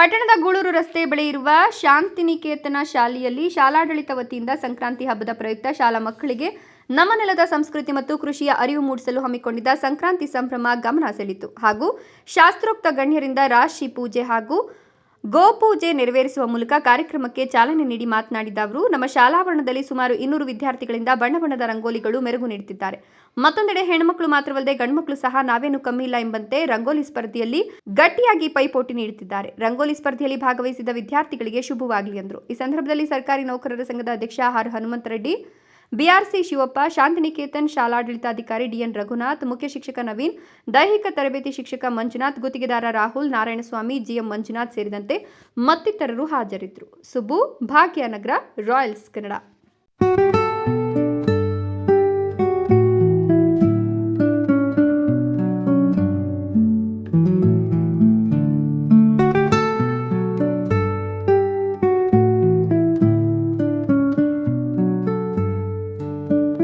ಪಟ್ಟಣದ ಗೂಳೂರು ರಸ್ತೆ ಬಳಿ ಇರುವ ಶಾಂತಿನಿಕೇತನ ಶಾಲೆಯಲ್ಲಿ ಶಾಲಾಡಳಿತ ವತಿಯಿಂದ ಸಂಕ್ರಾಂತಿ ಹಬ್ಬದ ಪ್ರಯುಕ್ತ ಶಾಲಾ ಮಕ್ಕಳಿಗೆ ನಮ್ಮ ನೆಲದ ಸಂಸ್ಕೃತಿ ಮತ್ತು ಕೃಷಿಯ ಅರಿವು ಮೂಡಿಸಲು ಹಮ್ಮಿಕೊಂಡಿದ್ದ ಸಂಕ್ರಾಂತಿ ಸಂಭ್ರಮ ಗಮನ ಸೆಳೆಯಿತು. ಹಾಗೂ ಶಾಸ್ತ್ರೋಕ್ತ ಗಣ್ಯರಿಂದ ರಾಶಿ ಪೂಜೆ ಹಾಗೂ ಗೋಪೂಜೆ ನೆರವೇರಿಸುವ ಮೂಲಕ ಕಾರ್ಯಕ್ರಮಕ್ಕೆ ಚಾಲನೆ ನೀಡಿ ಮಾತನಾಡಿದ ಅವರು, ನಮ್ಮ ಶಾಲಾವರಣದಲ್ಲಿ ಸುಮಾರು ಇನ್ನೂರು ವಿದ್ಯಾರ್ಥಿಗಳಿಂದ ಬಣ್ಣ ಬಣ್ಣದ ರಂಗೋಲಿಗಳು ಮೆರುಗು ನೀಡುತ್ತಿದ್ದಾರೆ. ಮತ್ತೊಂದೆಡೆ ಹೆಣ್ಮಕ್ಳು ಮಾತ್ರವಲ್ಲದೆ ಗಂಡ್ಮಕ್ಳು ಸಹ ನಾವೇನು ಕಮ್ಮಿ ಇಲ್ಲ ಎಂಬಂತೆ ರಂಗೋಲಿ ಸ್ಪರ್ಧೆಯಲ್ಲಿ ಗಟ್ಟಿಯಾಗಿ ಪೈಪೋಟಿ ನೀಡುತ್ತಿದ್ದಾರೆ. ರಂಗೋಲಿ ಸ್ಪರ್ಧೆಯಲ್ಲಿ ಭಾಗವಹಿಸಿದ ವಿದ್ಯಾರ್ಥಿಗಳಿಗೆ ಶುಭವಾಗಲಿ ಎಂದರು ಈ ಸಂದರ್ಭದಲ್ಲಿ ಸರ್ಕಾರಿ ನೌಕರರ ಸಂಘದ ಅಧ್ಯಕ್ಷ ಆರ್ ಹನುಮಂತರೆಡ್ಡಿ ಬಿಆರ್ಸಿ ಶಿವಪ್ಪ, ಶಾಂತಿನಿಕೇತನ್ ಶಾಲಾಡಳಿತಾಧಿಕಾರಿ ಡಿಎನ್ ರಘುನಾಥ್, ಮುಖ್ಯ ಶಿಕ್ಷಕ ನವೀನ್, ದೈಹಿಕ ತರಬೇತಿ ಶಿಕ್ಷಕ ಮಂಜುನಾಥ್, ಗುತ್ತಿಗೆದಾರ ರಾಹುಲ್, ನಾರಾಯಣಸ್ವಾಮಿ, ಜಿಎಂ ಮಂಜುನಾಥ್ ಸೇರಿದಂತೆ ಮತ್ತಿತರರು ಹಾಜರಿದ್ದರು. ಸುಬ್ಬು ಭಾಗ್ಯನಗರ ರಾಯಲ್ಸ್ ಕನ್ನಡ.